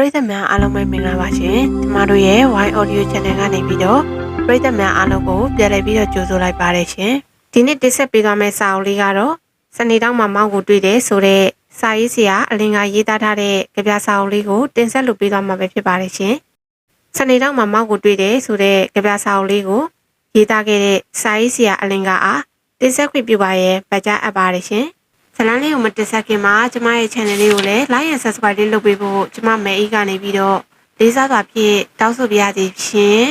ပရိသတ်များအားလုံးပဲမင်္ဂလာပါရှင်ကျမတို့ရဲ့ Y Audio Channel ကနေပြီးတော့ပရိသတ်များအားလုံးကိုပြန်လည်ပြီးတော့ကြိုဆိုလိုက်ပါတယ်ရှင်ဒီနေ့တင်ဆက်ပေးသွားမယ့်စာအုပ်လေးကတော့စနေတောင်းမှာမောက်ကိုတွေ့တယ်ဆိုတော့စာရေးဆရာအလင်ကရေးသားထားတဲ့ကြပြစာအုပ်လေးကိုတင်ဆက်လုပ်ပေးသွားမှာပဲဖြစ်ပါတယ်ရှင်စနေတောင်းမှာမောက်ကိုတွေ့တယ်ဆိုတော့ကြပြစာအုပ်လေးကိုရေးသားခဲ့တဲ့စာရေးဆရာအလင်ကအားတင်ဆက်ခွင့်ပြုပါရဲ့ဗတ်ကြားအပ်ပါတယ်ရှင် ဇလန်းလေးကိုမတက်ဆက်ခင်မှာကျမရဲ့ channel လေးကိုလည်း like and subscribe လေးလုပ်ပေးဖို့ကျမမဲအေးကနေပြီးတော့လေးစားစွာဖြင့်တောင်းဆိုပြရစီရှင်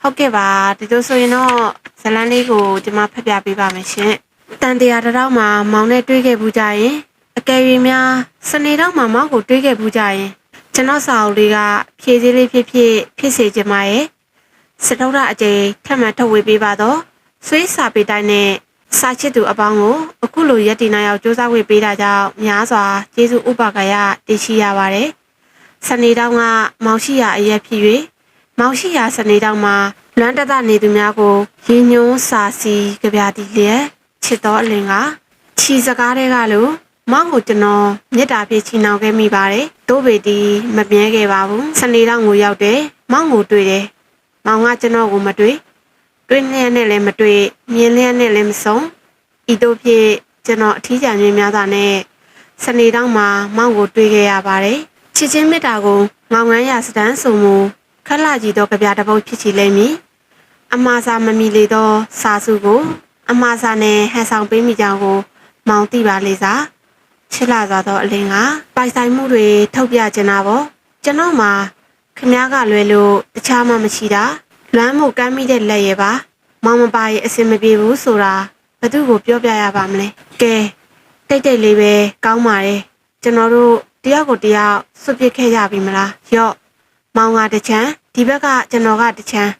ဟုတ်ကဲ့ပါဒီလိုဆိုရင်တော့ဇလန်းလေးကိုကျမဖတ်ပြပေးပါမယ်ရှင်တန်တရားတစ်တောက်မှာမောင်နဲ့တွေ့ခဲ့ဘူးကြရင်အကယ်၍များစနေတော့မှမောင်ကိုတွေ့ခဲ့ဘူးကြရင်ကျွန်တော်စာအုပ်လေးကဖြည့်စည်းလေးဖြစ်ဖြစ်ဖြစ်စေချင်ပါရဲ့စတုဒ္ဓအကျိန်ထပ်မံထုတ်ဝေပေးပါတော့ဆွေးစာပေတိုင်းနဲ့ စာချစ်သူအပေါင်းကိုအခုလိုရက်တီနာရောက်စူးစမ်းဝေပေးတာကြောင့်များစွာကျေးဇူးဥပကရတည်ရှိရပါတယ်။စနေတောင်းကမောင်ရှိရာအရက်ဖြစ်၍မောင်ရှိရာစနေတောင်းမှာလွမ်းတသက်နေသူများကိုရင်းညွှန်းစာစီကြပြတီလျက်ချစ်တော်အလင်ကခြီစကားတွေကလို့မောင်ကိုကျွန်တော်မေတ္တာဖြင့်ချီနှောင်ခဲ့မိပါတယ်။တိုးပေတီမမြဲခဲ့ပါဘူး။စနေတောင်းကိုရောက်တယ်။မောင်ကိုတွေ့တယ်။မောင်ကကျွန်တော်ကိုမတွေ့ တွေ့လျက်နဲ့လည်းမတွေ့မြင်လျက်နဲ့လည်းမဆုံးဤတို့ဖြင့်ကျွန်တော်အထီးကျန်ရင်းများစွာနဲ့စနေတောင်းမှာမောင်ကိုတွေ့ခဲ့ရပါတယ်ချစ်ချင်းမေတ္တာကိုငောင်ငန်းရစတန်းဆုံမူခက်လာကြည့်သောကြပြတစ်ပုဒ်ဖြစ်ချီလိမ့်မည်အမှားစာမမီလေသောစာစုကို အမှားစာနဲ့ဟန်ဆောင်ပေးမိကြောင်းကို မောင်သိပါလေစားချစ်လာစွာသောအလင်းကပိုက်ဆိုင်မှုတွေထုတ်ပြချင်တာပေါ့ကျွန်တော်မှာခမားကလွယ်လို့တခြားမှမရှိတာ လွမ်းမှုကမ်းမိတဲ့လက်ရပါမောင်မပါရဲ့အစင်မပြေဘူးဆိုတာဘသူ့ကိုပြောပြရပါမလဲကဲတိတ်တိတ်လေးပဲကောင်းပါတယ်ကျွန်တော်တို့တယောက်ကိုတယောက်ဆွတ်ပစ်ခဲ့ကြပြီမလားရော့မောင်ကတစ်ချမ်းဒီဘက်ကကျွန်တော်ကတစ်ချမ်း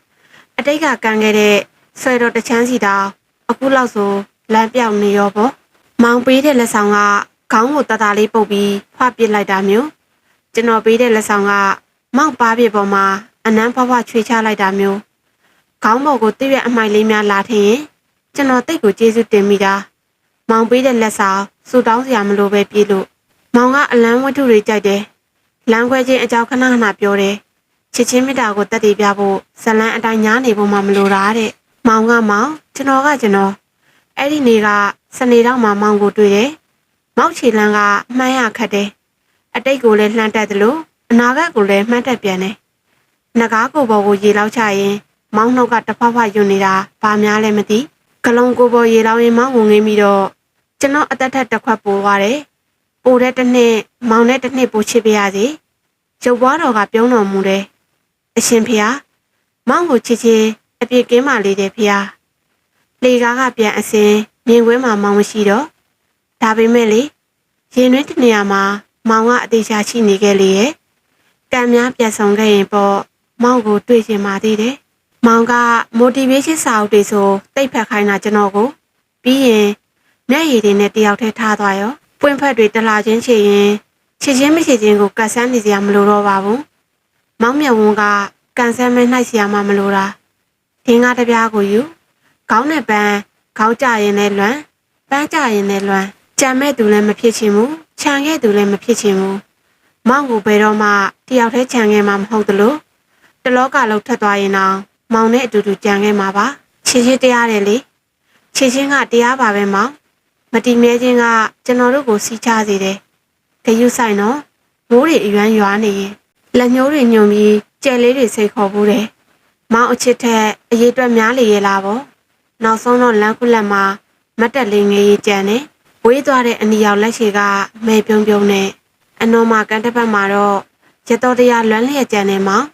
အတိတ်ကကံခဲ့တဲ့ဆွဲတော်တစ်ချမ်းစီတောင်အခုလောက်ဆိုလမ်းပြောင်းနေရောပေါ့မောင်ပေးတဲ့လက်ဆောင်ကခေါင်းကိုတတလေးပုတ်ပြီးဖွပစ်လိုက်တာမျိုးကျွန်တော်ပေးတဲ့လက်ဆောင်ကမောက်ပါးပြေပေါ်မှာအနမ်းဖွားဖွားချွေချလိုက်တာမျိုး ခေါင်းပေါ်ကိုတည့်ရအမိုင်လေးများလာထင်ရင်ကျွန်တော်တိတ်ကိုကျေးဇူးတင်မိတာမောင်ပေးတဲ့လက်ဆောင်စူတောင်းစရာမလိုပဲပြေးလို့မောင်ကအလန်းဝတ္ထုတွေကြိုက်တယ်လမ်းခွဲခြင်းအကြောင်းခဏခဏပြောတယ်ချစ်ချင်းမေတ္တာကိုတတ်တည်ပြဖို့ဇလန်းအတိုင်းညားနေဖို့မှမလိုတာတဲ့မောင်ကမောင်ကျွန်တော်ကကျွန်တော်အဲ့ဒီနေ့ကစနေတော့မှမောင်ကိုတွေ့တယ်မောက်ချီလန်းကမှန်းရခတ်တယ်အတိတ်ကိုလည်းလှမ်းတက်တယ်လို့အနာဂတ်ကိုလည်းမှန်းတက်ပြန်တယ်နဂါးကိုပေါ်ကိုရေလောက်ချရင် မောင်းနှုတ်ကတဖဖယွန်နေတာဘာများလဲမသိကလုံးကိုပေါ်ရေလောင်းရင်မောင်းဝင်ငင်းပြီးတော့ကျွန်တော်အသက်ထက်တစ်ခွက်ပိုသွားတယ်ပိုတဲ့တစ်နှစ်မောင်းတဲ့တစ်နှစ်ပိုချစ်ပြရစီရုပ်ဘွားတော်ကပြုံးတော်မူတယ်အရှင်ဖေဟာမောင်းကိုချစ်ချင်းအပြစ်ကင်းမှလေးတယ်ဖေဟာလေကားကပြန်အစင်မြင်ကွင်းမှာမောင်းမရှိတော့ဒါပေမဲ့လေရင်တွင်းတနေရာမှာမောင်ကအသေးချာရှိနေခဲ့လေရဲ့ကံများပြတ်ဆုံးခဲ့ရင်ပေါ့မောင်ကိုတွေ့ချင်ပါသေးတယ် မောင်က motivation စာအုပ်တွေဆိုတိတ်ဖက်ခိုင်းတာကျွန်တော်ကိုပြီးရင်မျက်ရည်တွေနဲ့တယောက်တည်းထားသွားရောပွင့်ဖက်တွေတလာချင်းချေရင်ချစ်ချင်းမချစ်ချင်းကိုကတ်ဆန်းနေစရာမလိုတော့ပါဘူးမောင်မြတ်ဝန်းကကန်ဆန်းမဲနှိုက်စရာမှမလိုတာဒင်းကားတစ်ပြားကိုယူခေါင်းနဲ့ပန်းခေါင်းကြရင်လည်းလွမ်းပန်းကြရင်လည်းလွမ်းကြံမဲ့သူလည်းမဖြစ်ချင်ဘူးခြံခဲ့သူလည်းမဖြစ်ချင်ဘူးမောင်ကိုဘယ်တော့မှတယောက်တည်းခြံခဲ့မှမဟုတ်သလိုတလောကလုံးထွက်သွားရင်တော့ မောင်နဲ့အတူတူကြံခဲ့မှာပါချစ်ချင်းတရားတယ်လေချစ်ချင်းကတရားပါပဲမောင်မတီမြဲခြင်းကကျွန်တော်တို့ကိုစီးချစေတယ်ဂယုဆိုင်တော့မိုးတွေအရွမ်းရွာနေရင်လက်ညှိုးတွေညွန်ပြီးကြဲလေးတွေစိတ်ခေါ်ဘူးတယ်မောင်အချစ်ထက်အရေးအတွက်များလေရဲ့လားပေါ့နောက်ဆုံးတော့လမ်းခုလက်မှာမတ်တက်လေးငယ်ရေးကြံနေဝေးသွားတဲ့အနီရောက်လက်ရှိကမဲပြုံးပြုံးနဲ့အနော်မကန်တစ်ပတ်မှာတော့ရတော်တရားလွမ်းလျက်ကြံနေမောင်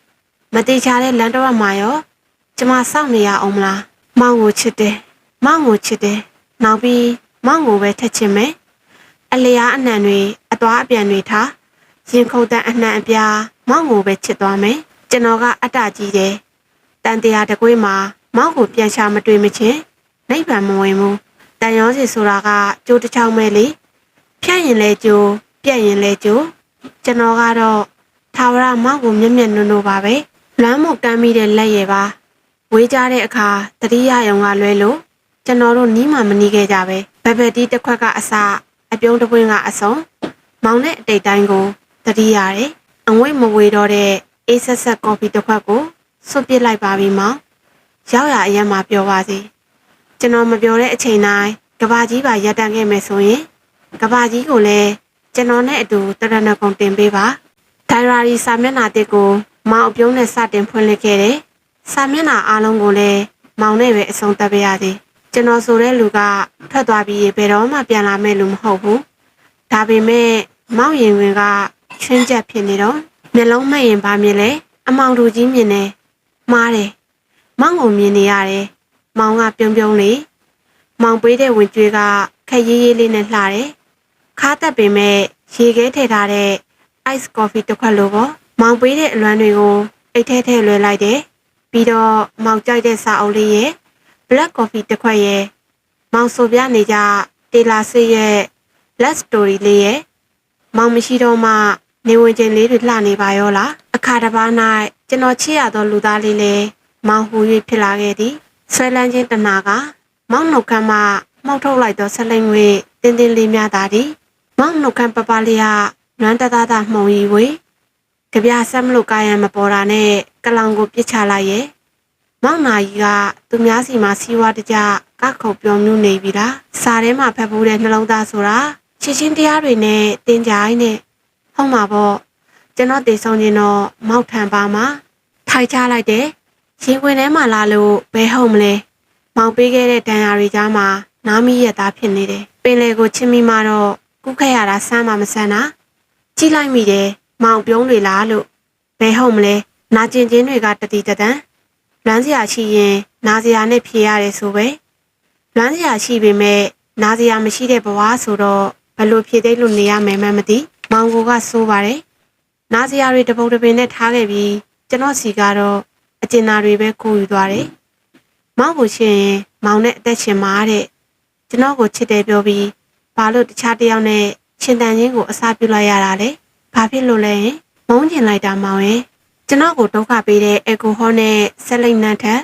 မတိချာတဲ့လမ်းတော့မှာရော ကျမစောင့်နေရအောင်မလားမောင်ကိုချစ်တယ်မောင်ကိုချစ်တယ်နောက်ပြီးမောင်ကိုပဲထက်ချင်မယ်အလျားအနှံတွေအသွားအပြန်တွေထားရင်ခုန်တန်အနှံအပြားမောင်ကိုပဲချစ်သွားမယ်ကျွန်တော်ကအတ္တကြီးတယ်တန်တရားတကွေးမှာမောင်ကိုပြန်ရှာမတွေ့မချင်းနိဗ္ဗာန်မဝင်ဘူးတန်ရောစီဆိုတာကကြိုးတစ်ချောင်းပဲလေဖြတ်ရင်လဲကြိုးပြက်ရင်လဲကြိုးကျွန်တော်ကတော့ထာဝရမောက်ကိုမျက်မျက်နုံနုံပါပဲလမ်းမကမ်းမိတဲ့လက်ရည်ပါ ဝေးကြတဲ့အခါတတိယယုံကလွဲလို့ကျွန်တော်တို့နီးမှမနီးခဲ့ကြပဲဘက်ဘက်တီးတစ်ခွက်ကအစအပြုံးတစ်ပွင့်ကအစုံမောင်နဲ့အတိတ်တိုင်းကိုတတိရတယ်အငွေ့မဝေတော့တဲ့အေးဆက်ဆက်ကော်ဖီတစ်ခွက်ကိုဆွတ်ပစ်လိုက်ပါပြီမောင်ရောက်ရအရက်မှာပြောပါစီကျွန်တော်မပြောတဲ့အချိန်တိုင်းကဘာကြီးပါရက်တန်းခဲ့မယ်ဆိုရင်ကဘာကြီးကိုလည်းကျွန်တော်နဲ့အတူတရဏဂုံတင်ပေးပါဒိုင်ရာရီစာမျက်နှာတစ်ကိုမောင်အပြုံးနဲ့စတင်ဖွင့်လှစ်ခဲ့တယ် စာမျက်နှာအားလုံးကိုလည်းမောင်နဲ့ပဲအဆုံးသတ်ပေးရသည်ကျွန်တော်ဆိုတဲ့လူကထွက်သွားပြီးဘယ်တော့မှပြန်လာမဲ့လူမဟုတ်ဘူးဒါပေမဲ့မောင်ရင်ဝင်ကချွင်းချက်ဖြစ်နေတော့မျက်လုံးမှတ်ရင်ပါမြင်လဲအမောင်လူကြီးမြင်နေမှားတယ်မောင်ကိုမြင်နေရတယ်မောင်ကပြုံးပြုံးလေးမောင်ပေးတဲ့ဝင်ကြွေးကခက်ရေးရေးလေးနဲ့လှတယ်ခါတက်ပေမဲ့ရေခဲထည့်ထားတဲ့ ice coffee တစ်ခွက်လိုပေါ့မောင်ပေးတဲ့အလွမ်းတွေကိုအိတ်ထဲထည့်လွှဲလိုက်တယ် ပြီးတော့မောင်ကြိုက်တဲ့စာအုပ်လေးရဲ့ black coffee တစ်ခွက်ရဲ့မောင်ဆိုပြနေကြတေလာဆွေရဲ့ last story လေးရဲ့မောင်မရှိတော့မှနေဝင်ချိန်လေးတွေလှနေပါရောလားအခါတစ်ပါး၌ကျွန်တော်ချစ်ရသောလူသားလေးလည်းမောင်ဟူ၍ဖြစ်လာခဲ့သည်ဆွဲလန်းခြင်းတနာကမောင်နှုတ်ခမ်းမှမောက်ထုတ်လိုက်သောဆက်လိမ်ငွေတင်းတင်းလေးများသာသည်မောင်နှုတ်ခမ်းပပလေးကနန်းတသားသားမှုံရီဝေ ကြပြဆက်မလို့ကာယံမပေါ်တာနဲ့ကလောင်ကိုပြစ်ချလိုက်ရဲ့မောင်နာကြီးကသူများစီမှာစီးဝါးတကြကခုတ်ပြောမျိုးနေပြီလားစာထဲမှာဖတ်ဖို့တဲ့နှလုံးသားဆိုတာချစ်ချင်းတရားတွေနဲ့တင်ကြိုင်းနဲ့ဟုတ်မှာပေါ့ကျွန်တော်တည်ဆုံးခြင်းတော့မောက်ထံပါမှာထိုက်ချလိုက်တယ်ရင်ခွင်ထဲမှာလာလို့ဘယ်ဟုတ်မလဲမောင်ပေးခဲ့တဲ့ဒဏ်ရာတွေကြားမှာနားမီးရသားဖြစ်နေတယ်ပင်လေကိုချစ်မိမှတော့ကုခက်ရတာစမ်းမှမဆန်းတာကြည့်လိုက်မိတယ် မောင်ပြုံးတွေလားလို့ဘယ်ဟုတ်မလဲနာကျင်ချင်းတွေကတတိတတန်လွမ်းစရာရှိရင်နာစရာနဲ့ဖြေရတယ်ဆိုပဲလွမ်းစရာရှိပေမဲ့နာစရာမရှိတဲ့ဘဝဆိုတော့ဘယ်လိုဖြေသိလို့နေရမယ်မှမသိမောင်ကိုကစိုးပါတယ်နာစရာတွေတပုတ်တပင်နဲ့ထားခဲ့ပြီးကျွန်တော်စီကတော့အကျဉ်းသားတွေပဲကိုယူသွားတယ်မောင်ကိုချစ်ရင်မောင်နဲ့အသက်ရှင်မာတဲ့ကျွန်တော်ကိုချစ်တယ်ပြောပြီးဘာလို့တခြားတစ်ယောက်နဲ့ရှင်တန်ချင်းကိုအစားပြုလိုက်ရတာလဲ ဘာဖြစ်လို့လဲရင်မုန်းကျင်လိုက်တာမောင်ရဲ့ကျွန်တော်ကိုဒုက္ခပေးတဲ့အယ်ကိုဟောနဲ့ဆက်လိမ့်နှံ့ထက်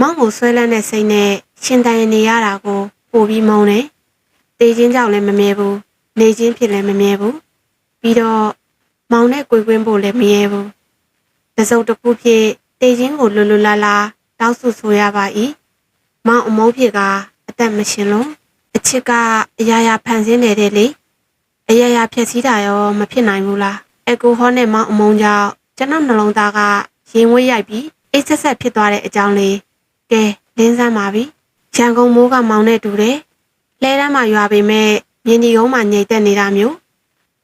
မောင်ကိုဆွဲလန်းတဲ့စိတ်နဲ့ရှင်တန်နေရတာကိုပိုပြီးမုန်းတယ်။တေချင်းကြောင့်လည်းမမြဲဘူး။နေချင်းဖြစ်လည်းမမြဲဘူး။ပြီးတော့မောင်နဲ့ကိုယ်ကွင်းဖို့လည်းမရဲဘူး။တစုံတစ်ခုဖြစ်တေချင်းကိုလွတ်လွတ်လာလာတောက်ဆူဆိုရပါ၏။မောင်အမုန်းဖြစ်ကအသက်မရှင်လို့အချစ်ကအရာရာဖန်ဆင်းနေတဲ့လေ အရာရာဖြည့်စည်းတာရောမဖြစ်နိုင်ဘူးလား။အယ်ကိုဟောနဲ့မောင်အမုန်းကြောင့်ကျွန်တော်နှလုံးသားကရင်ဝေးရိုက်ပြီးအိတ်ဆက်ဆက်ဖြစ်သွားတဲ့အကြောင်းလေးကဲလင်းစမ်းပါပြီရန်ကုန်မိုးကမောင်းနဲ့တူတယ်လဲတန်းမှာရွာပေမဲ့မြင်းဒီကုန်းမှာညိတ်တက်နေတာမျိုး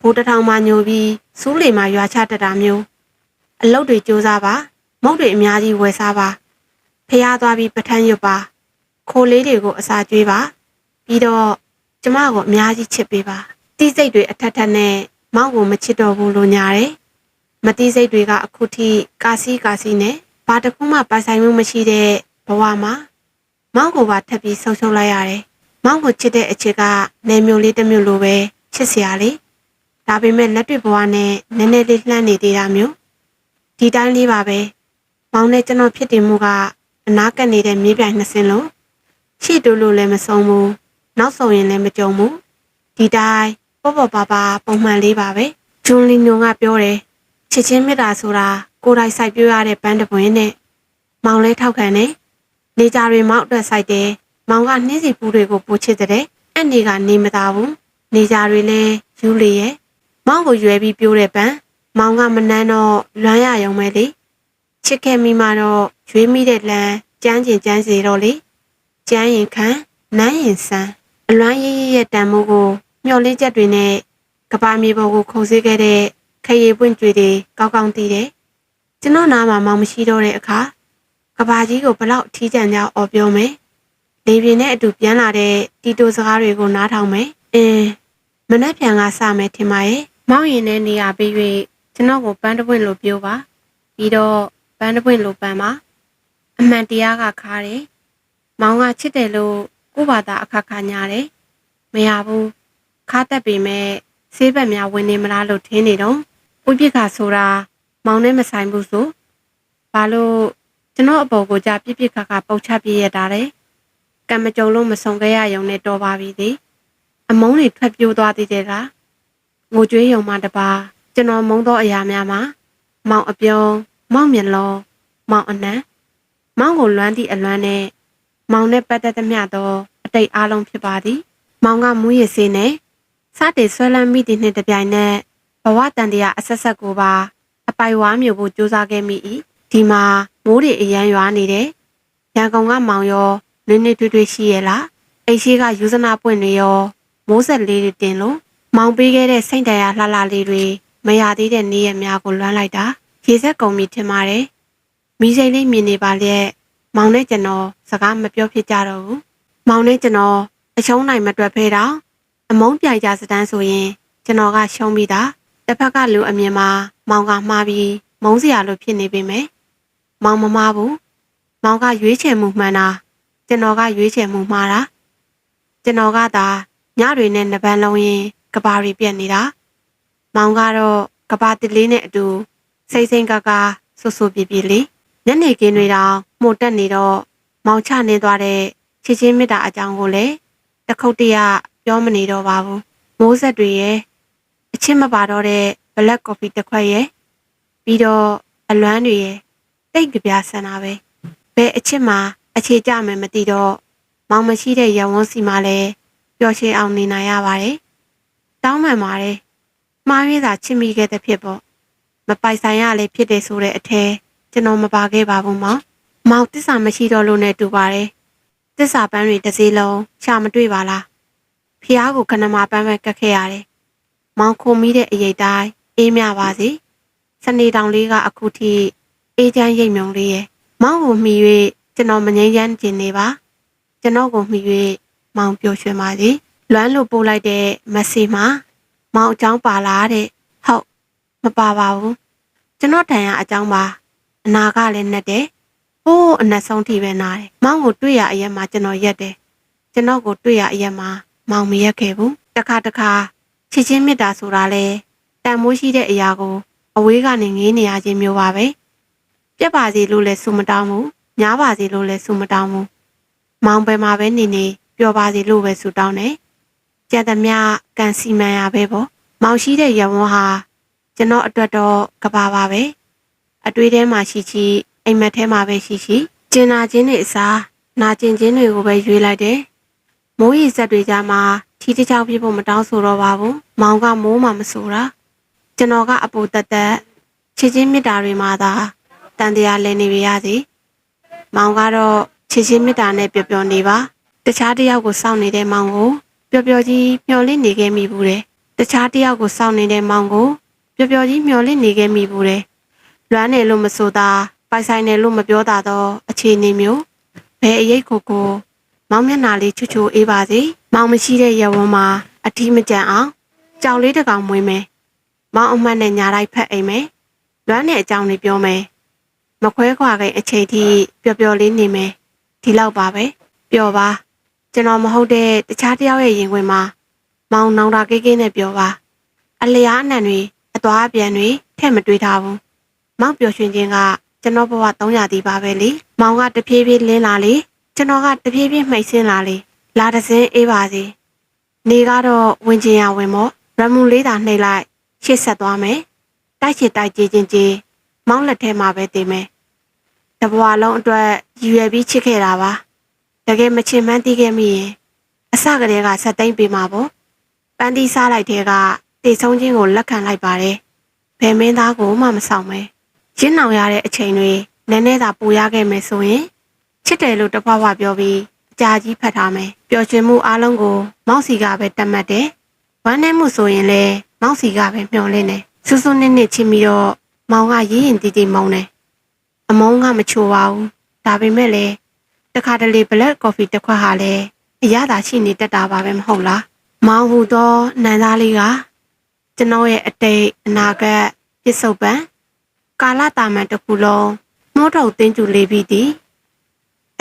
ဘိုးတထောင်မှာညိုပြီးစူးလေမှာရွာချတက်တာမျိုးအလုတ်တွေစူးစားပါမုတ်တွေအများကြီးဝယ်စားပါဖះသွားပြီးပထန်းရွတ်ပါခိုးလေးတွေကိုအစာကျွေးပါပြီးတော့ကျမကိုအများကြီးချစ်ပေးပါ တိစိတ်တွေအထက်ထက်နဲ့မောက်ကိုမချစ်တော့ဘူးလို့ညာတယ်မတိစိတ်တွေကအခုထိကာစီကာစီနဲ့ဘာတစ်ခုမှပိုင်ဆိုင်မှုမရှိတဲ့ဘဝမှာမောင်ကိုပါထပ်ပြီးဆုံရှုံလိုက်ရတယ်။မောင်ကိုချစ်တဲ့အချစ်ကနေမျိုးလေးတစ်မျိုးလိုပဲချစ်စရာလေ။ဒါပေမဲ့လက်တွေ့ဘဝနဲ့နည်းနည်းလေးလှမ်းနေသေးတာမျိုးဒီတိုင်းလေးပါပဲ။မောင်နဲ့ကျွန်တော်ဖြစ်တည်မှုကအနာကပ်နေတဲ့မြေပြိုင်နှစ်စင်းလုံးရှေ့တိုးလို့လည်းမဆုံးဘူး။နောက်ဆုံးရင်လည်းမကြုံဘူး။ဒီတိုင်း ပေါ့ပေါ့ပါပါပုံမှန်လေးပါပဲ။ဂျွန်လီညိုကပြောတယ်ချစ်ချင်းမေတ္တာဆိုတာကိုယ်တိုင်စိုက်ပျိုးရတဲ့ပန်းတပွင့်နဲ့မောင်လဲထောက်ခံတယ်နေကြတွေမောက်အတွက်စိုက်တယ်မောင်ကနှင်းစီပူတွေကိုပိုချစ်တဲ့အဲ့နေကနေမသာဘူးနေကြတွေလဲယူလေရဲ့မောင်ကိုရွယ်ပြီးပြိုးတဲ့ပန်းမောင်ကမနှမ်းတော့လွမ်းရရုံပဲလေချစ်ခဲ့မိမှတော့ရွေးမိတဲ့လမ်းကြမ်းကျင်ကြမ်းစီတော့လေကြမ်းရင်ခံနမ်းရင်ဆန်းအလွမ်းရည်ရည်ရဲ့တန်မိုးကို မျောလင်းချက်တွေနဲ့ကဘာမြေပေါ်ကိုခုန်ဆေးခဲ့တဲ့ခရီးပွင့်ကြွေတွေကောက်ကောက်တည်တယ်။ကျွန်တော်နားမှာမောင်မရှိတော့တဲ့အခါကဘာကြီးကိုဘလောက်အထီးကျန်ကြအော်ပြောမယ်။လေပြင်းနဲ့အတူပြန်လာတဲ့တီတိုစကားတွေကိုနားထောင်မယ်။အင်းမနှက်ပြန်ကစမယ်ထင်ပါရဲ့။မောင်ရင်နဲ့နေရာပြီး၍ကျွန်တော်ကိုပန်းတပွင့်လိုပြောပါ။ပြီးတော့ပန်းတပွင့်လိုပန်းပါ။အမှန်တရားကခါတယ်။မောင်ကချစ်တယ်လို့ကို့ဘာသာအခါခါညာတယ်။မရဘူး။ ခါတက်ပေမဲ့ဆေးဘက်များဝင်နေမလားလို့ထင်းနေတော့ဥပိ္ပခါဆိုတာမောင်နဲ့မဆိုင်ဘူးဆိုဘာလို့ကျွန်တော်အပေါ်ကိုကြာပြစ်ပြစ်ခါခါပုတ်ချပြည့်ရတာလေကံမကြုံလို့မဆုံခဲ့ရရုံနဲ့တော်ပါပြီလေအမုန်းတွေထွက်ပြိုးသွားသေးတယ်လားငိုကြွေးရုံမှတပါကျွန်တော်မုန်းသောအရာများမှာမောင်အပြုံးမောင်မျက်လုံးမောင်အနံ့မောင်ကိုလွမ်းသည့်အလွမ်းနဲ့မောင်နဲ့ပတ်သက်သမျှသောအတိတ်အလုံးဖြစ်ပါသည် မောင်ကမူးရစေနဲ့ စတင်ဆွဲလန်းမိသည့်နှင့်တပြိုင်နက်ဘဝတန်တရားအဆက်ဆက်ကိုပါအပိုင်ဝါမျိုးဖို့ကြိုးစားခဲ့မိ၏ဒီမှာမိုးတွေအရန်ရွာနေတယ်ရန်ကုန်ကမောင်ရောနင်းနေတွေ့တွေ့ရှိရဲ့လားအိမ်ရှိကယူဇနာပွင့်တွေရောမိုးဆက်လေးတွေတင်လို့မောင်ပေးခဲ့တဲ့စိတ်တရားလှလှလေးတွေမရသေးတဲ့နေ့ရက်များကိုလွမ်းလိုက်တာရေဆက်ကုန်ပြီထင်ပါတယ်မိစိတ်လေးမြင်နေပါလျက်မောင်နဲ့ကျွန်တော်စကားမပြောဖြစ်ကြတော့ဘူးမောင်နဲ့ကျွန်တော်အရှုံးနိုင်မတွက်ဖဲတော့ အမုန်းပြိုင်ကြစတန်းဆိုရင်ကျွန်တော်ကရှုံးပြီးသားတစ်ဖက်ကလူအမြင်မှာမောင်ကမှားပြီးမုန်းစရာလိုဖြစ်နေပေမဲ့မောင်မမှားဘူးမောင်ကရွေးချယ်မှုမှန်တာကျွန်တော်ကရွေးချယ်မှုမှားတာကျွန်တော်ကသာညတွေနဲ့နှစ်ပန်းလုံးရင်ကဘာတွေပြက်နေတာမောင်ကတော့ကဘာတစ်လေးနဲ့အတူစိတ်စိမ်ကကဆူဆူပြပြလေးညနေခင်းတွေတောင်မှုတ်တက်နေတော့မောင်ချနေသွားတဲ့ချစ်ချင်းမေတ္တာအကြောင်းကိုလည်းတစ်ခုတ်တရ ပြောမနေတော့ပါဘူးမိုးဆက်တွေရဲ့အချစ်မပါတော့တဲ့ black coffee တစ်ခွက်ရဲ့ပြီးတော့အလွမ်းတွေရဲ့တိတ်ကြပြဆန်တာပဲဘယ်အချစ်မှာအခြေကြမယ်မသိတော့မောင်မရှိတဲ့ရဝန်းစီမှာလည်းပျော်ရွှင်အောင်နေနိုင်ရပါတယ်တောင်းပန်ပါတယ်မှားရင်းသာချစ်မိခဲ့တဲ့ဖြစ်ပေါ့မပိုက်ဆိုင်ရလည်းဖြစ်တယ်ဆိုတဲ့အထဲကျွန်တော်မပါခဲ့ပါဘူးမောင်မောင်တစ္ဆာမရှိတော့လို့နဲ့တူပါတယ်တစ္ဆာပန်းတွေတစ်စီးလုံးရှာမတွေ့ပါလား ဖះကိုခဏမပန်းပဲကတ်ခဲ့ရတယ်မောင်ခုံမိတဲ့အရေးတိုင်းအေးမြပါစေစနေတောင်လေးကအခုထိအေးချမ်းရိပ်မြုံလေးရဲ့မောင်ကိုမှီ၍ကျွန်တော်မငိမ့်ချမ်းကျင်နေပါကျွန်တော်ကိုမှီ၍မောင်ပျော်ရွှင်ပါစေလွမ်းလို့ပို့လိုက်တဲ့မက်ဆေ့မှာမောင်အကြောင်းပါလားတဲ့ဟုတ်မပါပါဘူးကျွန်တော်တန်ရအကြောင်းပါအနာကလည်းနဲ့တယ်ဟိုးအနက်ဆုံးထိပဲနားတယ်မောင်ကိုတွေ့ရအရက်မှာကျွန်တော်ရက်တယ်ကျွန်တော်ကိုတွေ့ရအရက်မှာ မောင်မရက်ခဲ့ဘူးတခါတခါချစ်ချင်းမေတ္တာဆိုတာလေတန်မိုးရှိတဲ့အရာကို အဝေးကနေငေးနေရခြင်းမျိုးပါပဲပြက်ပါစီလို့လည်းဆုမတောင်းဘူးညားပါစီလို့လည်းဆုမတောင်းဘူးမောင်ပဲမှာပဲနေနေပျော်ပါစီလို့ပဲဆုတောင်းတယ်ကြက်သမျှကန်စီမန်ရပဲပေါ့မောင်ရှိတဲ့ရဝန်းဟာကျွန်တော်အတွက်တော့ကဘာပါပဲအတွေးထဲမှာရှိရှိအိမ်မက်ထဲမှာပဲရှိရှိကျင်နာခြင်းတွေအစားနာကျင်ခြင်းတွေကိုပဲရွေးလိုက်တယ် မိုးရီဆက်တွေကြမှာထီးတစ်ချောင်းပြဖို့မတောင်းဆိုတော့ပါဘူးမောင်ကမိုးမှမဆိုတာကျွန်တော်ကအပူတက်တက်ချစ်ချင်းမေတ္တာတွေမှာသာတန်တရားလဲနေပြရစီမောင်ကတော့ချစ်ချင်းမေတ္တာနဲ့ပျော်ပျော်နေပါတခြားတစ်ယောက်ကိုစောင့်နေတဲ့မောင်ကိုပျော်ပျော်ကြီးမျောလင့်နေခဲ့မိဘူးတယ်။တခြားတစ်ယောက်ကိုစောင့်နေတဲ့မောင်ကိုပျော်ပျော်ကြီးမျောလင့်နေခဲ့မိဘူးတယ်။လွမ်းတယ်လို့မဆိုတာပိုက်ဆိုင်တယ်လို့မပြောတာတော့အခြေအနေမျိုးဘယ်အရေးကိုကို မောင်မျက်နှာလေးချွတ်ချွတ်အေးပါစေ။မောင်မရှိတဲ့ရဝန်းမှာအထီးမကြံအောင်ကြောက်လေးတစ်ကောင်မွေးမယ်။မောင်အမှတ်နဲ့ညာလိုက်ဖက်အိမ်မယ်။လွမ်းတဲ့အကြောင်းလေးပြောမယ်။မခွဲခွာခင်အချိန်ထိပျော်ပျော်လေးနေမယ်။ဒီလောက်ပါပဲ။ပျော်ပါကျွန်တော်မဟုတ်တဲ့တခြားတယောက်ရဲ့ရင်ခွင်မှာမောင်နောင်တာကိကိနဲ့ပြောပါအလျားအနှံတွေအသွားအပြန်တွေထဲ့မတွေးထားဘူးမောင်ပျော်ရွှင်ခြင်းကကျွန်တော်ဘဝ300တီးပါပဲလေမောင်ကတဖြည်းဖြည်းလင်းလာလေ ကျွန်တော်ကတဖြည်းဖြည်းမှိတ်ဆင်းလာလေလာတစင်းအေးပါစေနေကတော့ဝင်ချင်ရဝင်မော့ရမူလေးသာနှိပ်လိုက်ရှေ့ဆက်သွားမယ်တိုက်ချစ်တိုက်ကြည်ချင်းကြီးမောင်လက်ထဲမှာပဲတည်မယ်တဘွားလုံးအတွက်ရည်ရွယ်ပြီးချစ်ခဲ့တာပါတကယ်မချင်မှန်းသိခဲ့မိရင်အစကတည်းကဆက်သိမ့်ပေးမှာပေါ့ပန်းတီးစားလိုက်တဲ့ကတေဆုံးချင်းကိုလက်ခံလိုက်ပါတယ်ဘယ်မင်းသားကိုမှမဆောင်ပဲရင်းနှောင်ရတဲ့အချိန်တွေနည်းနည်းသာပူရခဲ့မယ်ဆိုရင် ချစ်တယ်လို့တဖွာဖွာပြောပြီးအကြာကြီးဖတ်ထားမယ်ပျော်ရွှင်မှုအလုံးကို မောက်စီကပဲတတ်မှတ်တယ်ဝမ်းနည်းမှုဆိုရင်လည်းမောက်စီကပဲမျှော်လင့်တယ်ဆူဆူနစ်နစ်ချင်းပြီးတော့မောင်ကရင်းရင်တီးတီးမောင်းတယ်အမုန်းကမချိုပါဘူးဒါပေမဲ့လည်းတခါတလေ black coffee တစ်ခွက်ဟာလည်းအရသာရှိနေတတ်တာပါပဲမဟုတ်လားမောင်ဟူသောနန်းသားလေးကကျွန်တော်ရဲ့အတိတ်အနာဂတ်ပြစ္ဆုတ်ပံကာလတာမန်တစ်ခုလုံးနှိုးထုတ်တင်းကျူလေးပြီးသည်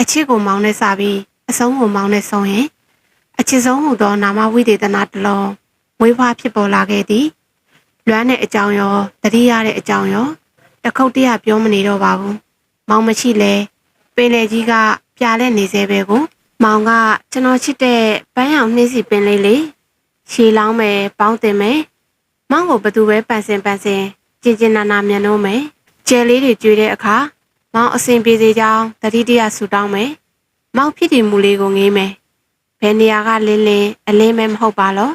အချစ်ကိုမောင်းနဲ့စားပြီးအဆုံးကိုမောင်းနဲ့ဆုံးရင်အချစ်ဆုံးဟူသောနာမဝိသေသနာတစ်လုံးဝေးဖွားဖြစ်ပေါ်လာခဲ့သည်လွမ်းတဲ့အကြောင်းရောတတိရတဲ့အကြောင်းရောတခုတ်တရပြောမနေတော့ပါဘူးမောင်မရှိလဲပင်လေကြီးကပြာလက်နေသေးပဲကိုမောင်ကကျွန်တော်ချစ်တဲ့ပန်းရောင်နှင်းစီပင်လေးလေးရှည်လောင်းမယ်ပေါင်းတင်မယ်မောင်ကိုဘသူပဲပန်စင်ပန်စင်ကျင်ကျင်နာနာမြန်လို့မယ်ကျဲလေးတွေကျွေးတဲ့အခါ မောင်အစဉ်ပြေစေကြောင်းတတိတရဆူတောင်းမယ်မောင်ဖြစ်တည်မှုလေးကိုငေးမယ်ဘယ်နေရာကလင်းလင်းအလင်းမဲမဟုတ်ပါလို့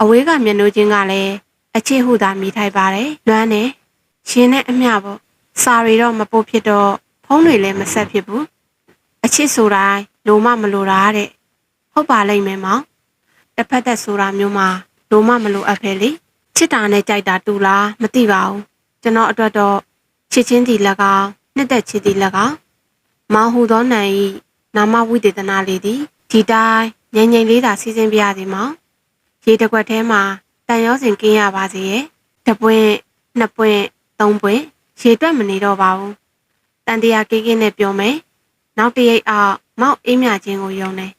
အဝေးကမျက်နှာချင်းကလည်းအချစ်ဟုသာမိထိုက်ပါတယ်လွမ်းနေရှင်နဲ့အမျှပေါ့စာရီတော့မပို့ဖြစ်တော့ဖုံးတွေလည်းမဆက်ဖြစ်ဘူးအချစ်ဆိုတိုင်းလိုမမလိုတာတဲ့ဟုတ်ပါလိမ့်မယ်မောင်တစ်ဖက်သက်ဆိုတာမျိုးမှာလိုမမလိုအပ်ပဲလေချစ်တာနဲ့ကြိုက်တာတူလားမသိပါဘူးကျွန်တော်အတွက်တော့ချစ်ချင်းတီလက်ကောင် နှစ်သက်ချစ်တီလက်ကောင်မောင်ဟူသောနိုင်ဤနာမဝိတေသနာလေးသည်ဒီတိုင်းငြိမ်ငြိမ်လေးသာစီစဉ်ပြရစီမောင်ရေတကွက်ထဲမှာတန်ရောစင်ကင်းရပါစေရဲ့တပွင့်နှစ်ပွင့်သုံးပွင့်ရေတွက်မနေတော့ပါဘူးတန်တရားကေးကင်းနဲ့ပြောမယ်နောက်တရိပ်အောင်မောက်အေးမြခြင်းကိုယုံတယ်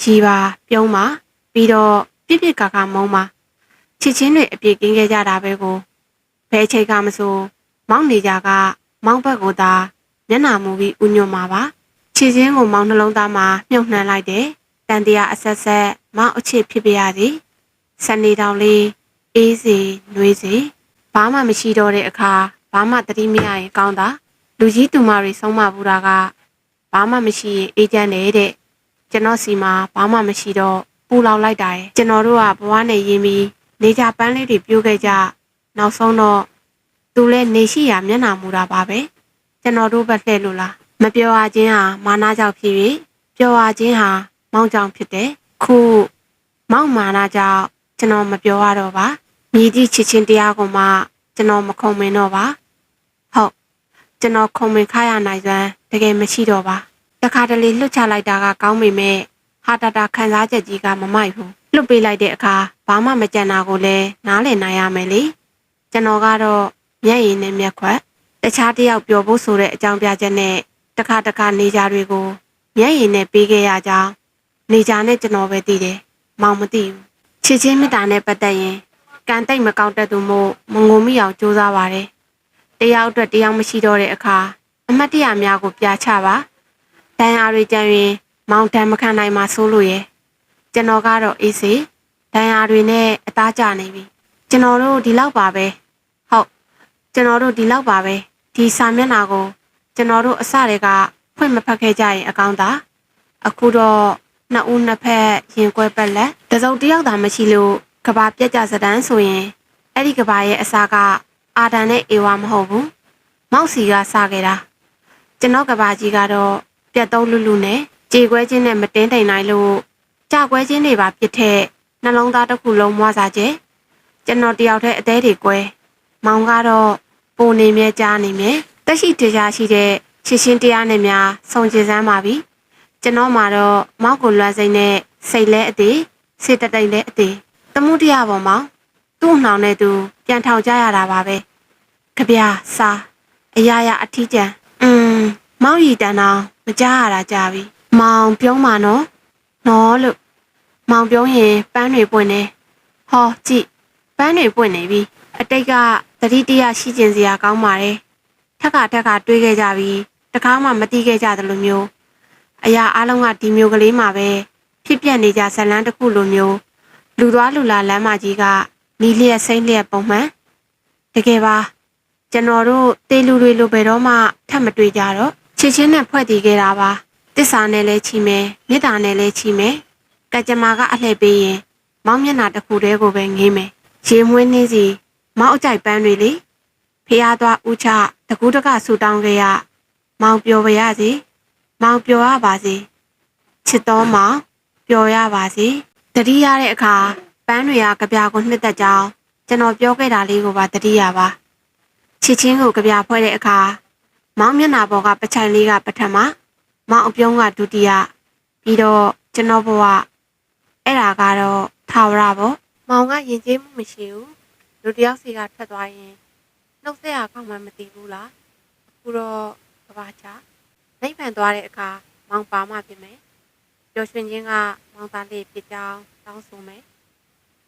ရီပါပြုံးပါပြီးတော့ပြစ်ပြစ်ကာကာမုံပါချစ်ချင်းတွေအပြည့်ကင်းခဲ့ကြတာပဲကိုဘယ်ချိန်ကမဆိုမောက်နေကြက မောက်ဘက်ကိုသာမျက်နှာမူပြီးဥညွတ်မှာပါချစ်ချင်းကိုမောင်နှလုံးသားမှာမြုပ်နှံလိုက်တယ်တန်တရားအဆက်ဆက်မောက်အချစ်ဖြစ်ပြရသည်စနေတောင်လေးအေးစီနှွေးစီဘာမှမရှိတော့တဲ့အခါဘာမှတတိမရရင်ကောင်းတာလူကြီးတူမတွေဆုံးမဘူးတာကဘာမှမရှိရင်အေးချမ်းတယ်တဲ့ကျွန်တော်စီမှာဘာမှမရှိတော့ပူလောင်လိုက်တာရဲ့ကျွန်တော်တို့ကဘဝနဲ့ရင်းပြီးနေကြပန်းလေးတွေပြိုးခဲ့ကြနောက်ဆုံးတော့ သူလည်းနေရှိရာမျက်နှာမူတာပါပဲကျွန်တော်တို့ပဲလှည့်လို့လားမပြောရခြင်းဟာမာနာကြောင့်ဖြစ်၍ပြောရခြင်းဟာမောင်းကြောင့်ဖြစ်တယ်ခုမောင်းမာနာကြောင့်ကျွန်တော်မပြောရတော့ပါမြည်သည့်ချစ်ချင်းတရားကိုမှကျွန်တော်မခုံမင်းတော့ပါဟုတ်ကျွန်တော်ခုံမင်ခရနိုင်စွမ်းတကယ်မရှိတော့ပါတခါတလေလွတ်ချလိုက်တာကကောင်းပေမဲ့ဟာတာတာခံစားချက်ကြီးကမမိုက်ဘူးလွတ်ပေးလိုက်တဲ့အခါဘာမှမကြံတာကိုလည်းနားလည်နိုင်ရမယ်လေကျွန်တော်ကတော့ မျက်ရည်နဲ့မျက်ခွက်တခြားတယောက်ပြောဖို့ဆိုတဲ့အကြောင်းပြချက်နဲ့တခါတခါနေကြတွေကိုမျက်ရည်နဲ့ပေးခဲ့ရကြောင်းနေကြနဲ့ကျွန်တော်ပဲသိတယ်မောင်မသိဘူးချစ်ချင်းမေတ္တာနဲ့ပတ်သက်ရင်ကံတိတ်မကောက်တတ်သူမို့မငုံမိအောင်ကြိုးစားပါတယ်တယောက်အတွက်တယောက်မရှိတော့တဲ့အခါအမတ်တရများကိုပြချပါတန်အားတွေကြံရင်မောင်တန်မခံနိုင်မှဆိုးလို့ရဲ့ကျွန်တော်ကတော့အေးစေဒဏ်ရာတွေနဲ့အသားကျနေပြီကျွန်တော်တို့ဒီလောက်ပါပဲဟုတ် ကျွန်တော်တို့ဒီလောက်ပါပဲဒီစာမျက်နှာကို ကျွန်တော်တို့အစတွေကဖွင့်မဖတ်ခဲ့ကြရင်အကောင်းသာအခုတော့နှစ်ဦးနှစ်ဖက်ရင်ကွဲပက်လက်တစုံတစ်ယောက်သာမရှိလို့ကဘာပြက်ကြစတန်းဆိုရင်အဲ့ဒီကဘာရဲ့အစာကအာဒန်နဲ့အေဝါမဟုတ်ဘူးမောက်စီကစခဲ့တာကျွန်တော်ကဘာကြီးကတော့ပြက်သုံးလူလူနဲ့ကြေခွဲခြင်းနဲ့မတင်းတိမ်နိုင်လို့ကြကွဲခြင်းတွေပါပြစ်တဲ့နှလုံးသားတစ်ခုလုံးမွားစားခြင်းကျွန်တော်တယောက်တည်းအသေးတွေကွဲမောင်ကတော့ ပုံနေမြဲကြားနေမြဲတက်ရှိတရားရှိတဲ့ချစ်ချင်းတရားနဲ့များစုံကျင်စမ်းပါပြီကျွန်တော်မှာတော့မောက်ကိုလွှမ်းစိမ့်နဲ့စိတ်လဲအသေးစေတတိတ်လဲအသေးတမှုတရားပေါ်မှာသူ့နှောင်နဲ့သူပြန်ထောင်ကြရတာပါပဲကြပြစာအရာရာအထီးကျန်อืมမောက်ရီတန်အောင်မကြားရတာကြာပြီမောင်ပြုံးမှာနော်နော်လို့မောင်ပြုံးရင်ပန်းတွေပွင့်နေဟောကြည့်ပန်းတွေပွင့်နေပြီအတိတ်က သတိတရားရှိကျင်စရာကောင်းပါတယ်ထက်ကထက်ကတွေးခဲ့ကြပြီတခါမှမတိခဲ့ကြသလိုမျိုးအရာအလုံးကဒီမျိုးကလေးမှာပဲဖြစ်ပြနေကြဇလန်းတစ်ခုလိုမျိုးလူသွားလူလာလမ်းမကြီးကနီးလျက်စိမ့်လျက်ပုံမှန်တကယ်ပါကျွန်တော်တို့တေးလူတွေလိုဘယ်တော့မှထပ်မတွေ့ကြတော့ချစ်ချင်းနဲ့ဖွဲ့တည်ခဲ့တာပါတစ္ဆာနဲ့လဲချီမယ်မေတ္တာနဲ့လဲချီမယ်ကကြမာကအလှည့်ပေးရင်မောင်းမျက်နှာတစ်ခုတည်းကိုပဲငေးမယ်ရေမွေးနှင်းစီ မောင်းအကြိုက်ပန်းတွေလေဖះသွားဥချတကူးတကဆူတောင်းခဲ့ရမောင်ပျော်ပါရစေမောင်ပျော်ရပါစေချစ်တော်မောင်ပျော်ရပါစေတတိရတဲ့အခါပန်းတွေကကြပြကိုနှစ်သက်ကြောင်းကျွန်တော်ပြောခဲ့တာလေးကိုပါတတိရပါချစ်ချင်းကိုကြပြဖွဲ့တဲ့အခါမောင်မျက်နှာပေါ်ကပချိုင်လေးကပထမမောင်အပြုံးကဒုတိယပြီးတော့ကျွန်တော်ဘဝအဲ့ဒါကတော့ထာဝရပေါ့မောင်ကယဉ်ကျေးမှုမရှိဘူး လူတယောက်စီကထွက်သွားရင်နှုတ်ဆက်ရကောင်းမှမသိဘူးလားအခုတော့ကဘာချနိဗ္ဗာန်သွားတဲ့အခါမောင်ပါမှပြင်မယ်ပျော်ရွှင်ခြင်းကမောင်သားလေးဖြစ်ကြောင်းတောင်းဆိုမယ်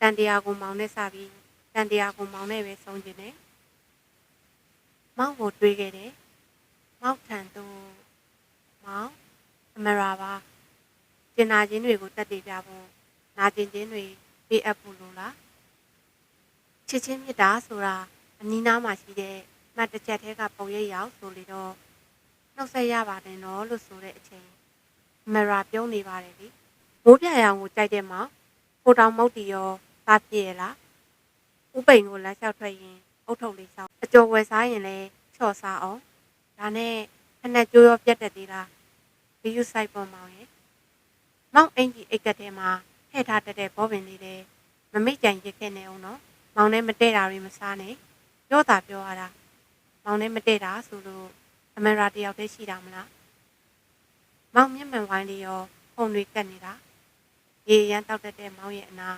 တန်တရားကိုမောင်နဲ့စပြီးတန်တရားကိုမောင်နဲ့ပဲဆုံးခြင်းနဲ့မောင်ကိုတွေးခဲ့တယ်မောက်ထန်သူမောင်အမရာပါကျင်နာခြင်းတွေကိုတက်တည်ပြဖို့နာကျင်ခြင်းတွေပေးအပ်ဖို့လိုလား ချစ်ချင်းမြတ်တာဆိုတာအနီးနားမှာရှိတဲ့မတ်တစ်ချက်တည်းကပုံရိပ်ရောက်ဆိုလေတော့နှုတ်ဆက်ရပါတယ်နော်လို့ဆိုတဲ့အချိန်အမရာပြုံးနေပါတယ်လေမိုးပြရအောင်ကိုကြိုက်တဲ့မောင်ကိုတောင်မုတ်တီရောသားပြည့်ရလားဥပိန်ကိုလမ်းလျှောက်ထွက်ရင်အုတ်ထုပ်လေးဆောက်အကျော်ဝယ်စားရင်လည်းချော့စားအောင်ဒါနဲ့ဖက်နဲ့ကြိုးရောပြတ်တက်သေးလားဗီယူဆိုင်ပေါ်မောင်ရဲ့မောင်အင်ကြီးအိတ်ကတ်ထဲမှာထည့်ထားတတ်တဲ့ဘောပင်လေးလည်းမမိတ်ကြံရစ်ခဲ့နေအောင်နော် မောင်နဲ့မတည့်တာတွေမစားနဲ့ပြောတာပြောရတာမောင်နဲ့မတည့်တာဆိုလို့အမရာတယောက်တည်းရှိတာမလားမောင်မျက်မှန်ဝိုင်းလေးရောဖုန်တွေကတ်နေတာရေရမ်းတောက်တတ်တဲ့မောင်ရဲ့အနာ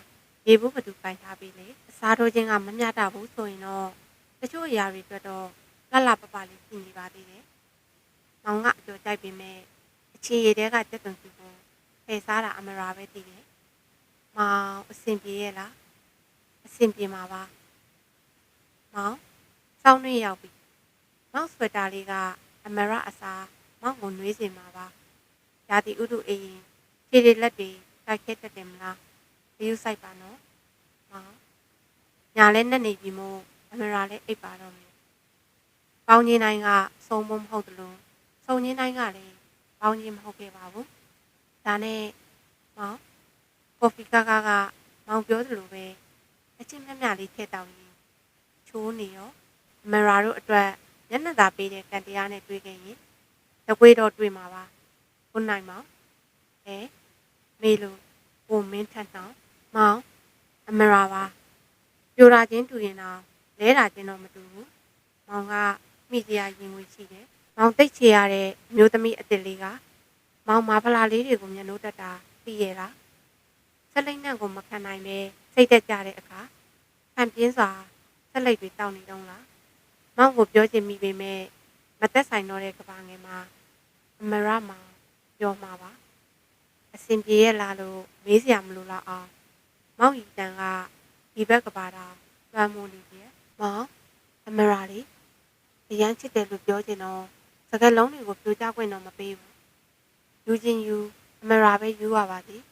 ရေဘူးဘသူပိုင်ထားပြီလေအစားထိုးခြင်းကမမျှတဘူးဆိုရင်တော့တချို့အရာတွေအတွက်တော့လှလှပပလေးပြင်နေပါသေးတယ်မောင်ကအကျော်ကြိုက်ပေမဲ့အချီရည်တဲကတက်တုံစုကိုဖယ်စားတာအမရာပဲတည်တယ်မောင်အဆင်ပြေရဲ့လား အဆင်ပြေမှာပါ။မောင်စောင်းနှွေးရောက်ပြီ။မောင်ဆွက်တာလေးကအမရအစားမောင်ကိုနှွေးစင်မှာပါ။ရာတီဥတုအေးရင်ခြေတွေလက်တွေတိုက်ခဲတတ်တယ်မလား။ဘယူဆိုင်ပါနော်။မောင်ညာလဲနဲ့နေပြီမို့အမရာလည်းအိပ်ပါတော့မယ်။ပေါင်းကြီးတိုင်းကစုံမမဟုတ်တလို့စုံကြီးတိုင်းကလည်းပေါင်းကြီးမဟုတ်ခဲ့ပါဘူး။ဒါနဲ့မောင်ကော်ဖီကာကာကမောင်ပြောသလိုပဲ အချင်းမြတ်မြတ်လေးထည့်တောင်းရင်ချိုးနေရောအမရာတို့အတွက်ညနေသာပေးတဲ့ကံတရားနဲ့တွေ့ခဲ့ရင်တကွေးတော့တွေ့မှာပါခုနိုင်မောင်အဲမေလိုကိုမင်းထက်တော့မောင်အမရာပါပြိုတာချင်းတူရင်တော့လဲတာချင်းတော့မတူဘူးမောင်ကမိစရာရင်ဝင်ရှိတယ်မောင်တိတ်ချေရတဲ့အမျိုးသမီးအစ်စ်လေးကမောင်မာဖလာလေးတွေကိုမျက်နှိုးတက်တာသိရလားဆက်လိမ့်နဲ့ကိုမခံနိုင်ပဲ စိတ်သက်ကြတဲ့အခါခံပြင်းစွာဆက်လိုက်တွေတောင်းနေတော့လားမောင်ကိုပြောချင်မိပေမဲ့မသက်ဆိုင်တော့တဲ့ကဘာငယ်မှာအမရမှာပြောမှာပါအစဉ်ပြေရဲ့လားလို့မေးစရာမလိုတော့အောင်မောင်ဤတန်ကဒီဘက်ကဘာသာလွှမ်းမိုးနေပြီမောင်အမရလေးအရန်ချစ်တယ်လို့ပြောချင်တော့စကားလုံးတွေကိုပြောကြခွင့်တော့မပေးဘူးယူချင်းယူအမရာပဲယူရပါသည်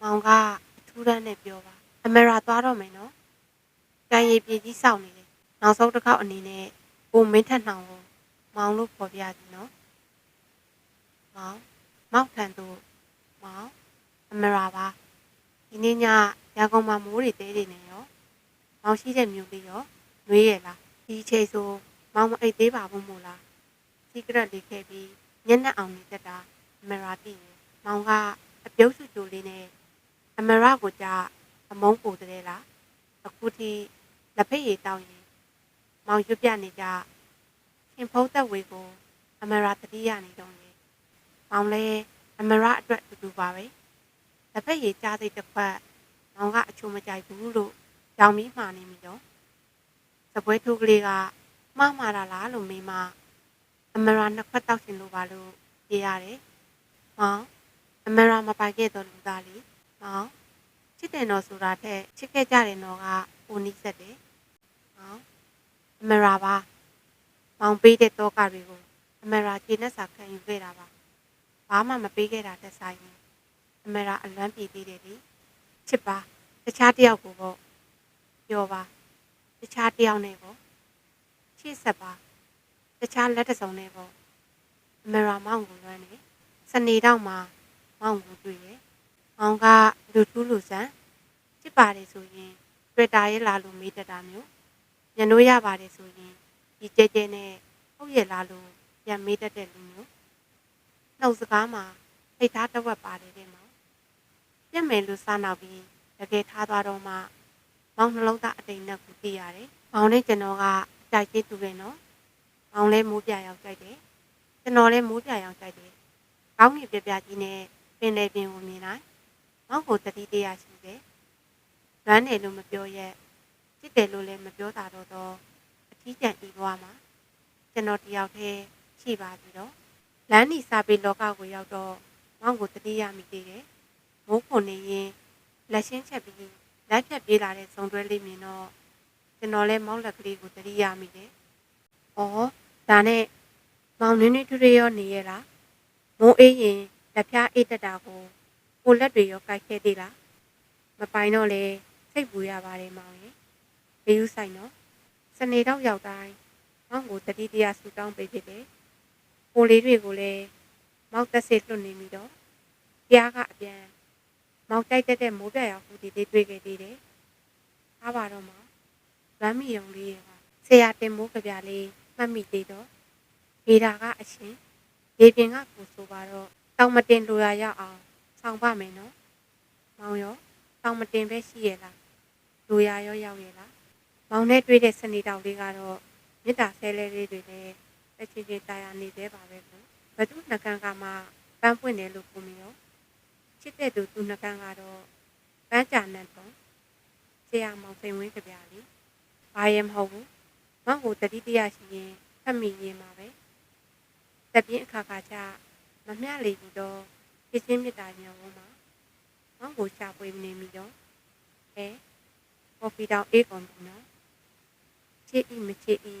မောင်ကအထူးတန်းနဲ့ပြောပါ အမေရာသွားတော့မယ်နော်။ ကြံရည်ပြည်ကြီးစောင့်နေတယ်။နောက်ဆုံးတစ်ခေါက်အနေနဲ့ကိုမင်းထက်နှောင်ကိုမောင်လို့ပေါ်ပြသည်နော်။မောင်မောက်ထန်သူမောင်အမေရာပါဒီနေ့ညရန်ကုန်မှာမိုးတွေတဲနေနေရောမောင်ရှိတဲ့မြို့လေးရောနှွေးရလားဒီအချိန်ဆိုမောင်မအိတ်သေးပါဘူးမို့လားစီကရက်လေးခဲ့ပြီးညနေအောင်နေတတ်တာအမေရာတည်ရင်မောင်ကအပြုတ်စုကြိုလေးနဲ့အမေရာကိုကြအမုန်းပူတဲ့လားအခုထိ လက်ဖက်ရည်တောင်းရင်မောင်ရွပြနေကြရှင်ဖုံးသက်ဝေကို အမရာတတိယနေတော့လေမောင်လည်းအမရာအတွက်တူတူပါပဲလက်ဖက်ရည်ကြားသိတစ်ခွက်မောင်ကအချိုမကြိုက်ဘူးလို့ကြောင်ပြီးမှာနေပြီတော့စပွဲထိုးကလေးကမှားမှားတာလားလို့မေးမှအမရာနှစ်ခွက်တောက်ရှင်လို့ပါလို့ပြေးရတယ်မောင်အမရာမပိုင်ခဲ့တော့လူသားလေးမောင်ချ စ်တယ်နော်ဆိုတာထက်ချစ်ခဲ့ကြတယ်နော်ကပိုနီးစက်တယ်။ဟောအမရာပါမောင်ပေးတဲ့တောကတွေကိုအမရာခြေနဲ့စာခံယူခဲ့တာပါ။ဘာမှမပေးခဲ့တာတက်ဆိုင်ရင်အမရာအလွမ်းပြေးသေးတယ်လေ။ချစ်ပါတခြားတယောက်ကိုပေါ့ပြောပါတခြားတယောက်နဲ့ပေါ့ချစ်ဆက်ပါတခြားလက်တစ်စုံနဲ့ပေါ့အမရာမောင်ကိုလွမ်းနေစနေတော့မှမောင်ကိုတွေ့ရဲ့ မောင်ကလူထူးလူဆန်းချစ်ပါတယ်ဆိုရင်တွစ်တာရဲ့လာလို့မေးတတ်တာမျိုးညနိုးရပါတယ်ဆိုရင်ဒီကြဲကြဲနဲ့ဟုတ်ရဲ့လားလို့ပြန်မေးတတ်တဲ့လူမျိုးနှုတ်စကားမှာအိတ်သားတစ်ဝက်ပါတယ်တဲ့မောင်ပြက်မယ်လို့စားနောက်ပြီးတကယ်ထားသွားတော့မှမောင်နှလုံးသားအတိမ်နဲ့ကိုသိရတယ်မောင်နဲ့ကျွန်တော်ကကြိုက်သေးသူပဲနော်မောင်လည်းမိုးပြရောက်ကြိုက်တယ်ကျွန်တော်လည်းမိုးပြရောက်ကြိုက်တယ်ကောင်းကင်ပြပြကြီးနဲ့ပင်လေပင်ကိုမြင်လိုက် မောက်ကိုတတိတရားရှိတယ်။လမ်းတယ်လို့မပြောရက်စစ်တယ်လို့လည်းမပြောတာတော့တော့အထီးကျန်ဤဘဝမှာကျွန်တော်တယောက်တည်းရှိပါပြီတော့လမ်းနီစာပေလောကကိုရောက်တော့မောက်ကိုတတိယမိသေးတယ်။မိုးခုန်နေရင်လက်ရှင်းချက်ပြီးလက်ဖြတ်ပြေးလာတဲ့ဇုံတွဲလေးမြင်တော့ကျွန်တော်လည်းမောက်လက်ကလေးကိုတတိယမိတယ်။အော်ဒါနဲ့မောင်နွေးနွေးထွေးထွေးရောနေရလား။မိုးအေးရင်လက်ဖြားအေးတက်တာကို ကိုလက်တွေရောကြိုက်ခဲ့သေးလားမပိုင်တော့လေစိတ်ပူရပါတယ်မောင်ရင်ဘေးယူဆိုင်နော်စနေတော့ရောက်တိုင်းမောင်ကိုတတိတရားဆူတောင်းပေးဖြစ်တယ်ကိုလေးတွေကိုလည်းမောက်သက်စစ်လွတ်နေပြီတော့တရားကအပြန်မောက်တိုက်တက်တဲ့မိုးပြရောက်ဟူဒီလေးတွေ့ခဲ့သေးတယ်အားပါတော့မှာဗမ်းမီယုံလေးရဲ့ဆရာတင်မိုးကြပြလေးမှတ်မိသေးတော့ဗေဒာကအရှင်ရေပြင်ကကိုဆိုပါတော့တောင်မတင်လိုရရအောင် ဆောင်ပါမယ်နော်မောင်ရောတောင်မတင်ပဲရှိရဲ့လားလိုရရောရောက်ရဲ့လားမောင်နဲ့တွေ့တဲ့စနေတောင်လေးကတော့မေတ္တာဆဲလဲလေးတွေလည်းတစ်ချင်းချင်းတာယာနေသေးပါပဲကွဘသူနှကန်းကမှပန်းပွင့်တယ်လို့ကိုမရောချစ်တဲ့သူသူနှကန်းကတော့ပန်းကြာနန်းတော့ဆရာမောင်စိန်ဝင်းကြပြလीဘာရဲမဟုတ်ဘူးမောင်ကိုတတိတရရှိရင်ဖတ်မိရင်ပါပဲတပြင်းအခါခါကျမမျှလေပြီးတော့ ဖြစ်ချင်းမေတ္တာညောင်းမှာမောင်ကိုရှာပွေနေမိတော့အဲကော်ဖီတောင်အေးကုန်ပြီနော်ချစ်ဤမချစ်ဤ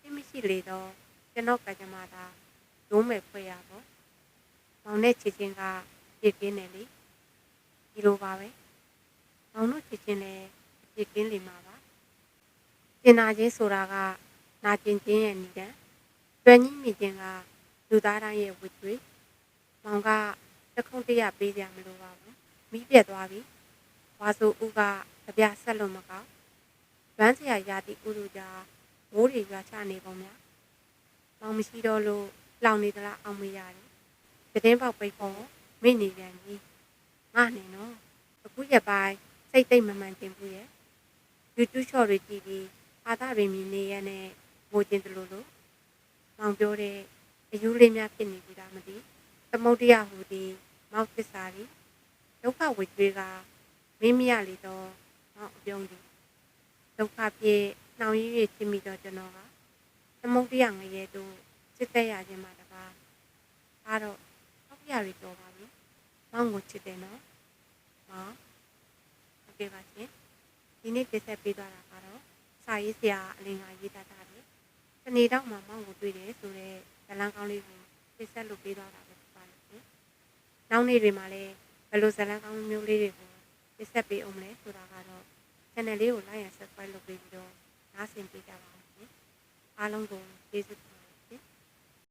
သိမရှိလေတော့ကျွန်တော်ကကြမှာသာရုံးမဲ့ဖွဲ့ရပေါ့မောင်နဲ့ချစ်ချင်းကပြစ်ကင်းတယ်လေဒီလိုပါပဲမောင်တို့ချစ်ချင်းလည်းပြစ်ကင်းလေမှာပါကျင်နာချင်းဆိုတာကနာကျင်ချင်းရဲ့ညီတန်းတွယ်ကြီးမိချင်းကလူသားတိုင်းရဲ့ဝိသွေးမောင်က တခုံတရပေးကြမလို့ပါဘူးမိပြက်သွားပြီဝါဆိုဦးကကြပြဆက်လို့မကောက်ဗန်းစရာရာတိဥရုကြာမိုးတွေရွာချနေပုံများ။မောင်မရှိတော့လို့လောင်နေသလားအောင်မရတယ်။သတင်းပေါက်ပိတ်ဖို့မိနေပြန်ပြီ။ငါနေနော်။အခုရက်ပိုင်းစိတ်သိမ့်မမှန်တင်ဘူးရဲ့။ YouTube short တွေကြည့်ပြီးအာသာတွေမြင်နေရတဲ့ငိုကျင်တယ်လို့လို့မောင်ပြောတဲ့အယူလေးများဖြစ်နေပြီလားမသိ။ သမုတ်တရားဟူသည်မောက်သစ္စာတွေဒုက္ခဝိတွေကမင်းမရလေတော့မောက်အပြုံးသည်ဒုက္ခပြေနှောင်ရည်ရည်ဖြစ်မိတော့ကျွန်တော်ကသမုတ်တရားငရဲတို့စစ်သက်ရခြင်းမှာတပါအားတော့ဟောက်ပြရီတော်ပါပြီမောင်ကိုချစ်တယ်နော်မောင်ဟုတ်ကဲ့ပါရှင်ဒီနေ့ပြဆက်ပေးသွားတာကတော့စာရေးဆရာအလင်္ကာရေးသားတာတယ်တနေ့တော့မှမောင်ကိုတွေ့တယ်ဆိုတော့ဇလန်းကောင်းလေးကိုပြဆက်လုပ်ပေးသွားတာပဲဖြစ်ပါတယ်ရှင် နောက်နေ့တွေမှာလည်းဘယ်လိုဇလန်းကောင်းမျိုးလေးတွေကိုပြဆက်ပေးအောင်လဲဆိုတာကတော့ channel လေးကို like and subscribe လုပ်ပေးပြီးတော့နားဆင်ပေးကြပါဦးရှင်အားလုံးကိုကျေးဇူးတင်